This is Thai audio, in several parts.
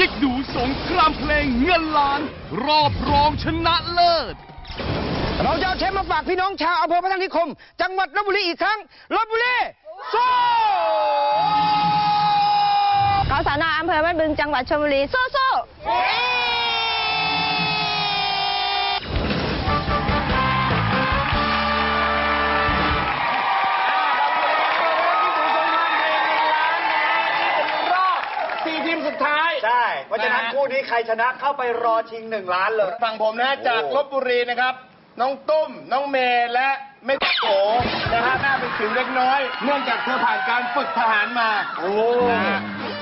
กิ๊กดูสงครามเพลงเงินล้าน รอบรองชนะเลิศ เราจะเอาแชมป์มาฝากพี่น้องชาวอำเภอพระนิคม จังหวัดลบบุรีอีกครั้งลบบุรีสู้กศนอำเภอบ้านบึงจังหวัดชลบุรีสู้ๆ คู่นี้ใครชนะเข้าไปรอชิงหนึ่งล้านเลย ฝั่งผมนะฮะจากลบบุรีนะครับ น้องตุ้ม น้องเมย์และแม่โกนะฮะหน้าเป็นสิวเล็กน้อย เนื่องจากเธอผ่านการฝึกทหารมาโอ้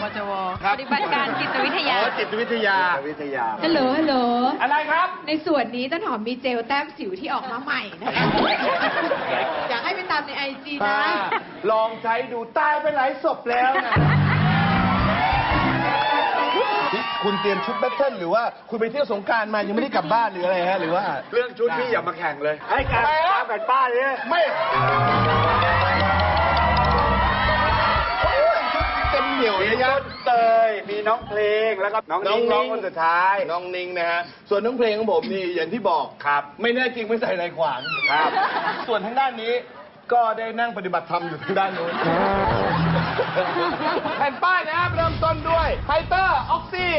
วจวครับปฏิบัติการจิตวิทยา โอ้จิตวิทยา วิทยา ฮัลโหล ฮัลโหล อะไรครับ ในส่วนนี้ต้นหอมมีเจลแต้มสิวที่ออกมาใหม่นะคะอยากให้ไปตามในไอจีนะ ลองใช้ดูตายไปหลายศพแล้วนะ คุณเตรียมชุดแบทเทิลหรือว่าคุณไปเที่ยวสงกรารมายังไม่ได้กลับบ้านหรืออะไรฮะหรือว่า เรื่องชุดพี่อย่ามาแข่งเลยให้การตามแผ่นป้ายเลยไม่เต็มเหนียวมีเลยยัต้งนเตยมีน้องเพลงแล้วก็น้องนิ้งร้องคนสุดท้ายน้องนิ้งนะฮะ ส่วนน้องเพลงของผมนี่อย่างที่บอก ครับ ไม่แน่จริงไม่ใส่ในขวาง ครับ ส่วนทางด้านนี้ก็ได้นั่งปฏิบัติธรรมอยู่ทางด้านนู้น แผ่นป้ายนะครับเริ่มต้นด้วยไฮเตอร์ออกซี่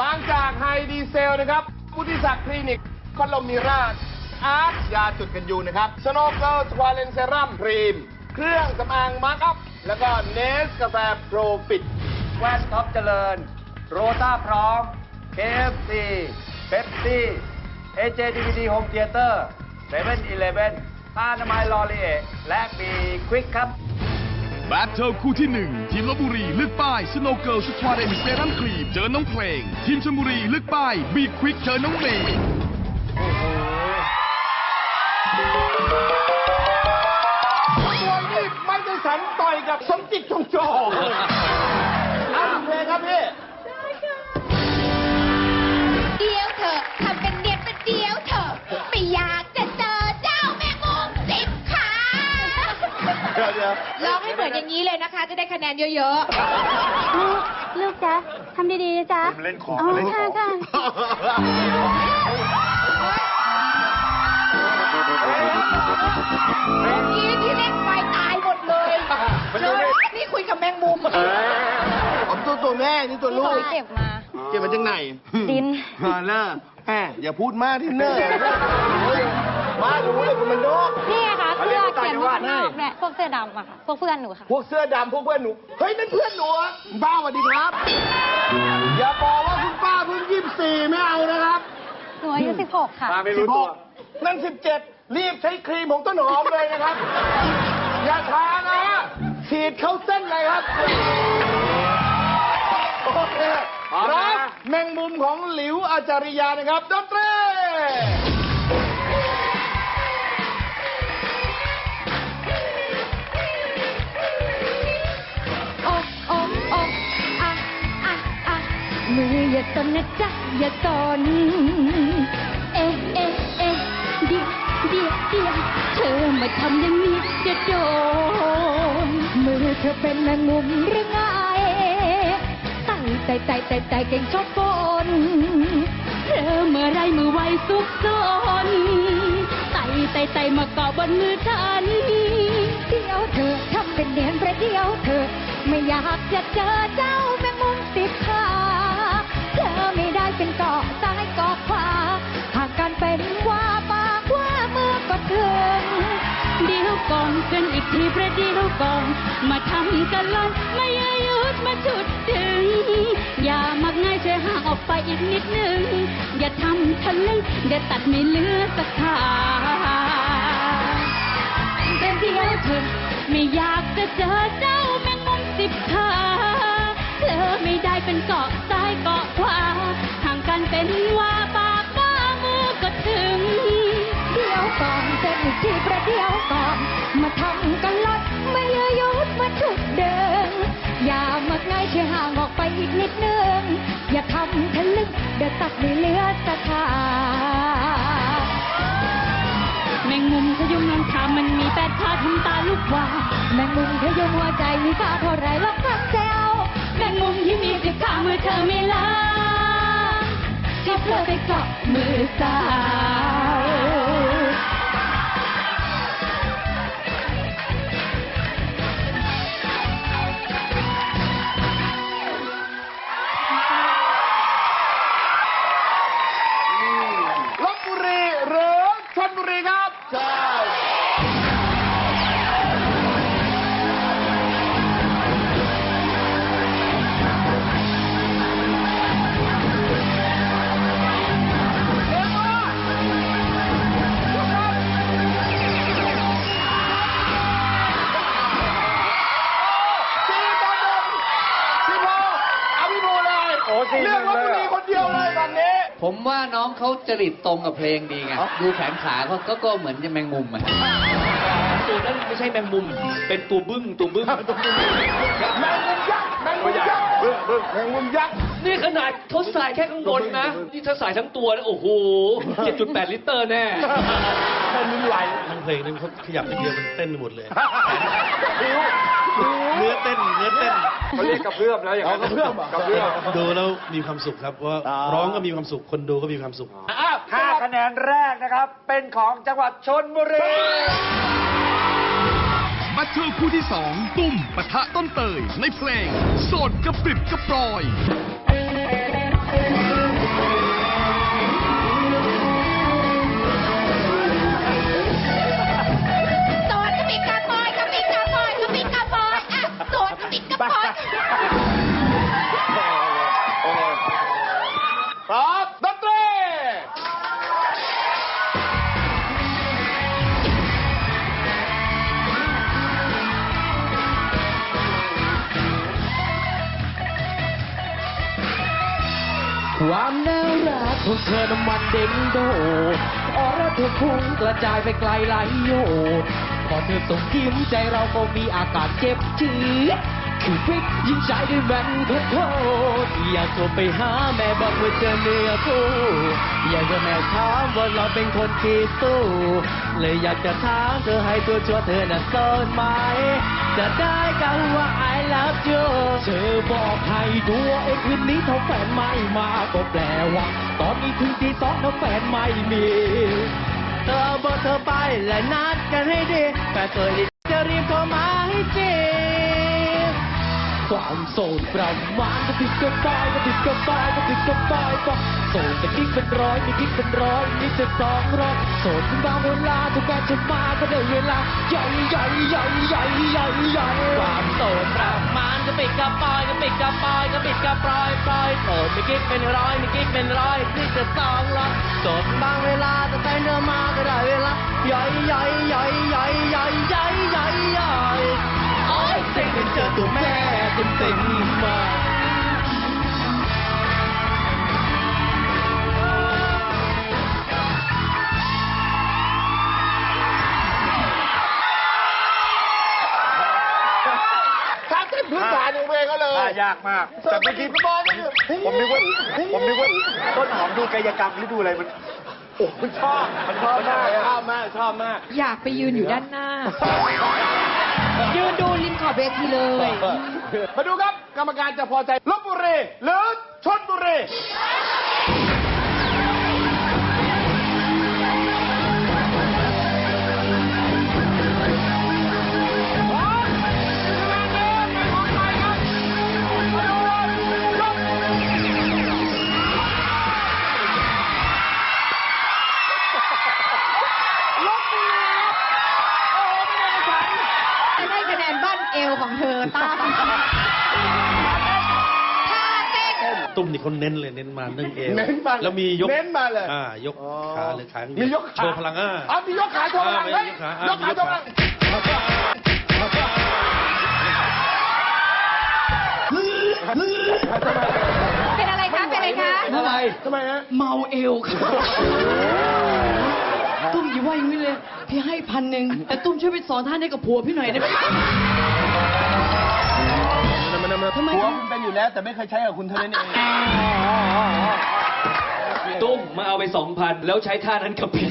บางจากไฮดีเซลนะครับพุทธิศักดิ์คลินิกคอนโลมีราชอาร์ตยาจุดกันยูนะครับสโนว์เกิลสควาเลนเซรั่มครีม เครื่องสำอางมาร์กอัพ แล้วก็เนสกาแฟโปรฟิตแวนท็อปเจริญ โรต้าพร้อม KFC เ e ปซี่ AJ DVD Home Theater 7 e เ e ่ e อผ้าอนามัยลอรีเอและมีควิกครับ แบทเทิลคู่ที่หนึ่งทีมลบบุรีเลือกป้ายสโนเกิลสควอเรนเซรั่มครีมเจอน้องเพลง ทีมชลบุรีเลือกป้ายบีควิกเจอน้องเมย์ส่วนนี้ไม่ได้สันต่อยกับสมจิตจงจอ มือนอย่างนี้เลยนะคะ จะได้คะแนนเยอะลูกจ๊ะทำดีๆนะจ๊ะเล่นของอ๋อเล่นของค่ะค่ะๆเมื่อกี้ที่เล่นไปตายหมดเลยเชิญนี่คุยกับแมงมุมผมตัวตัวแม่นี่ตัวลูก เก็บมา เก็บมาจากไหนดิน ฮาเลอร์แหมอย่าพูดมากที่เนอร์มารู้เลยคุณมันโดกนี่ วัดนอกเนี่ยพวกเสื้อดำอะค่ะ พวกเพื่อนหนูค่ะ พวกเสื้อดำพวกเพื่อนหนู เฮ้ยนั่นเพื่อนหนูอะป้าสวัสดีครับ อย่าบอกว่าคุณป้าเพิ่งยี่สิบสี่ไม่เอานะครับหนูอายุ16ค่ะมาไม่รู้ตัว16นั่นสิบเจ็ดรีบใช้ครีมของต้นหอมเลยนะครับ อย่าทานะฮะฉีดเข้าเส้นเลยครับโอเคพร้อมนะ รับแมงมุมของหลิวอาจาริยานะครับดนตรี มืออย่าตนนะจ๊ะอย่าตนเอ๊ะเอ๊ะเอ๊ะเดียวเดียวเดียวเธอมาทำอย่างนี้จะโดนมือเธอเป็นแมงมุมหรือไงไต่ไต่ไต่ไต่ไต่เก่งชอบกลเธอเมื่อไรมือไวซุกซนไต่ไต่ไต่มาเกาะบนมือฉันเดียวเธอทำเป็นเนียนประเดียวเธอไม่อยากจะเจอเจ้าแมงมุมสิบขาายเกาะขวาหากกันเป็นว่าปากว่ามือก็ถึงเดี๋ยวก่อนกันอีกทีประเดี๋ยวก่อน มาทำกันเลยไม่อย่าหยุดมาชุดดึง อย่ามักง่ายช่วยห่างออกไปอีกนิดนึง อย่าทำทะลึ่งเดี๋ยวตัดไม่เหลือสักขาแต่เดียวเธอไม่อยากจะเจอเจ้าแมงมุมสิบขาเธอไม่ได้เป็นเกาะซ้ายเกาะขวาห่างกันเป็นว่า เดี๋ยวตัดไม่เหลือสถาแมงมุมขยุมน้ำขามันมีแปดขาทำตาลูกวาวแมงมุมขยุมหัวใจมีค่าเท่าไรลองฟังแซวแมงมุมที่มีสิบขาเมื่อเธอไม่ลาเธอไปเกาะมือสาว โอ้สี่หเลืนึ่อกงลบเลยบุเหรอรีคนเดียวเลยตอนนี้ ผมว่าน้องเขาจริตตรงกับเพลงดีไง ดูแขนขาเขาก็ก็เหมือนจะแมงมุมอะ ตัวนั้นไม่ใช่แมงมุม เป็นตัวบึ้งตัวบึ้ง แมงมุมยักษ์แมงมุมยักษ์บึ้งบึ้งแมงมุมยักษ์นี่ขนาดเขาใส่แค่ข้างบนนะ นี่ถ้าใส่ทั้งตัวนะโอ้โห 7.8 ลิตรแน่ แมงมุมไหล ทั้งเพลงนี่เขาขยับนิดเดียวมันเต้นไปหมดเลย เนื้อเต้นเนื้อเต้นเขาเรียกกระเพื่อมแล้วอย่างนั้นเอากระเพื่อมเหรอกระเพื่อมดูแล้วมีความสุขครับเพราะว่าร้องก็มีความสุขคนดูก็มีความสุขอ้าวห้าคะแนนแรกนะครับ เป็นของจังหวัดชนบุรีบัตเทิลคู่ที่2ตุ้มปะทะต้นเตยในเพลง โสดกระปริบกระปรอย ความน่ารักของเธอน้ำมันเด้งโดออร่าเธอพุ่งกระจายไปไกลหลายโยดพอเธอส่งยิ้มใจเราก็มีอาการเจ็บชืดคือฟิกยิ่งใจด้วยแมนขอโทษอยากโทรไปหาแม่บอกว่าเจอเนื้อคู่อยากจะแม่ถามว่าเราเป็นคนที่สู้เลยอยากจะถามเธอให้ตัวชัวเธอน่ะโสดไหม จะได้กันว่า I love you เธอบอกให้ดูว่าเอ้คืนนี้ถ้าแฟนไม่มาก็แปลว่า ตอนนี้ถึงที่สองถ้าแฟนไม่มี เธอบอกเธอไปและนัดกันให้ดีแต่เธอจะรีบเข้ามา ความโสดประมาณก็ติดก็ปอยก็ติดก็ปอยก็ติดก็ปอยก็โสดแต่กิ๊กเป็นร้อยมีกิ๊กเป็นร้อยนี่จะสองร้อยโสดเป็นบางเวลาทุกการจะมาก็ได้เวลาใหญ่ใหญ่ใหญ่ใหญ่ใหญ่ใหญ่ความโสดประมาณก็ปิดกระปอยก็ปิดกระปอยก็ปิดกระปอยปอยโสดมีกิ๊กเป็นร้อยมีกิ๊กเป็นร้อยนี่จะสองร้อยโสดบางเวลาแต่แฟนเธอมาก็ได้เวลาใหญ่ใหญ่ใหญ่ใหญ่ใหญ่ แม่เต็มเต็มๆมาท่าเต้นพื้นฐานของเพลงเขาเลยอ่ายากมาก แต่เมื่อกี้ผมนึกว่าผมนึกว่าต้นหอมดูกายกรรมหรือดูอะไรมันโอ้มันชอบมันชอบมากชอบมากชอบมาก อยากไปยืนอยู่ด้านหน้า ยืนดูริมขอบเวทีเลย มาดูครับ กรรมการจะพอใจลบบุรีหรือชนบุรี ของเธอตั้มท่าเต้นตุ้มนี่เขาเน้นเลยเน้นมาเรื่องเอวเน้นมาแล้วมียกเน้นมาเลยอ่ายกขาหรือขาอย่างเดีมีวยกขาโชว์พลังอ่าอะมียกขาโชว์พลังอ่าเฮ้ยมียกขายอ่ากขาโชว์พลังเป็นอะไรคะเป็นอะไรคะอะไรทำไมฮะเมาเอวค่ะตุ้มอย่าว่าอย่างนี้เลย พี่ให้พันหนึ่งแต่ตุ้มช่วยไปสอนท่านให้กับผัวพี่หน่อยได้ไหม ทำไมหัวคุณเป็นอยู่แล้ว แต่ไม่เคยใช้กับคุณเท่านั้นเองตุ้มมาเอาไปสองพันแล้วใช้ท่านั้นกับพี่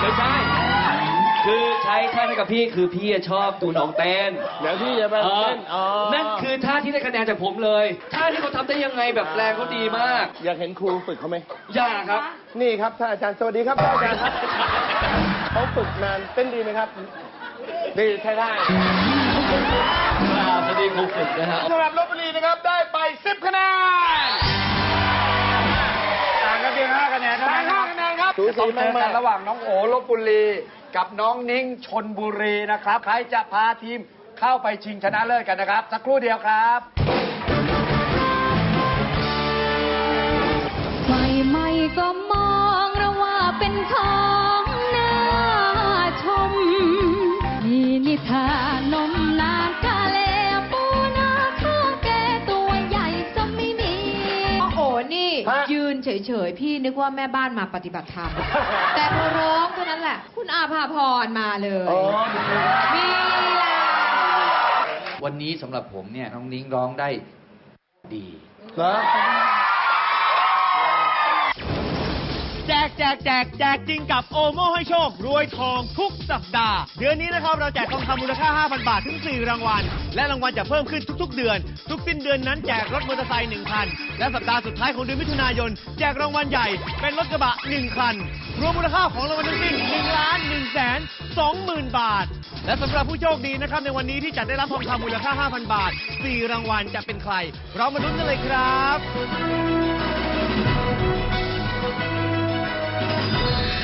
ไม่ใช่ คือใช้ช้ท่าให้กับพี่คือพี่ชอบดูน้องเต้น เดี๋ยวพี่จะไปเออเต้นอ๋อนั่นคือท่าที่ได้คะแนนจากผมเลย ท่าที่เขาทำได้ยังไงแบบแรงเขาดีมาก อยากเห็นครูฝึกเขาไหมอย่าครับ นี่ครับท่านอาจารย์สวัสดีครับท่านอาจารย์ครับเขาฝึกนานเต้นดีไหมครับ ดีใช่ได้ครับสวัสดีครูฝึกนะฮะสำหรับลบบุรีนะครับได้ไป 10 คะแนนต่างกันเพียง5คะแนนเท่าได้นั้น5คะแนนครับสูสีเจอกันระหว่างน้องโอลบบุรี กับน้องนิ้งชนบุรีนะครับ ใครจะพาทีมเข้าไปชิงชนะเลิศกันนะครับ สักครู่เดียวครับ เฉยๆ พี่นึกว่าแม่บ้านมาปฏิบัติธรรม แต่พอร้องเท่านั้นแหละ คุณอาภาพรมาเลยมีลีลา วันนี้สำหรับผมเนี่ยน้องนิ้งร้องได้ดี เหรอ จกแจกแจกแจกจริงกับโอโมให้โชค รวยทองทุกสัปดาห์ เดือนนี้นะครับเราแจกทองคำมูลค่า 5,000 บาท ถึง 4 รางวัล และรางวัลจะเพิ่มขึ้นทุก ๆ เดือน ทุกสิ้นเดือนนั้นแจกรถมอเตอร์ไซค์1คัน และสัปดาห์สุดท้ายของเดือนมิถุนายน แจกรางวัลใหญ่เป็นรถกระบะ 1 คัน รวมมูลค่าของรางวัลทั้งสิ้น1ล้าน1แสน20,000บาท และสำหรับผู้โชคดีนะครับในวันนี้ที่จะได้รับทองคำมูลค่า 5,000 บาท 4 รางวัลจะเป็นใคร เรามาลุ้นกันเลยครับ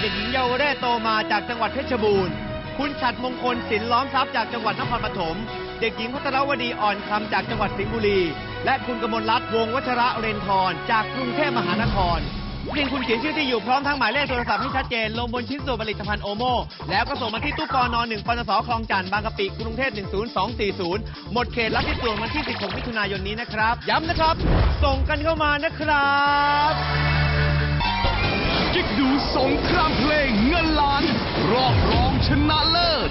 ด็กหญิงเยาวเรศโตมาจากจังหวัดเพชรบูรณ์ คุณฉัดมงคลศิลล้อมทรัพย์จากจังหวัดนครปฐม เด็กหญิงพัทรวดีอ่อนคำจากจังหวัดสิงห์บุรี และคุณกมลรัตน์วงวัชระเรนทรจากกรุงเทพมหานครเพียงคุณเขียนชื่อที่อยู่พร้อมทั้งหมายเลขโทรศัพท์ให้ชัดเจน ลงบนชิ้นส่วนผลิตภัณฑ์โอโม แล้วก็ส่งมาที่ตู้ปอน1ปนสคลองจันทร์บางกะปิกรุงเทพ10240 หมดเขตรับที่ส่วนวันที่ 16 มิถุนายนนี้นะครับ ย้ำนะครับ ส่งกันเข้ามานะครับ กิ๊กดูสงครามเพลงเงินล้านรอบรองชนะเลิศ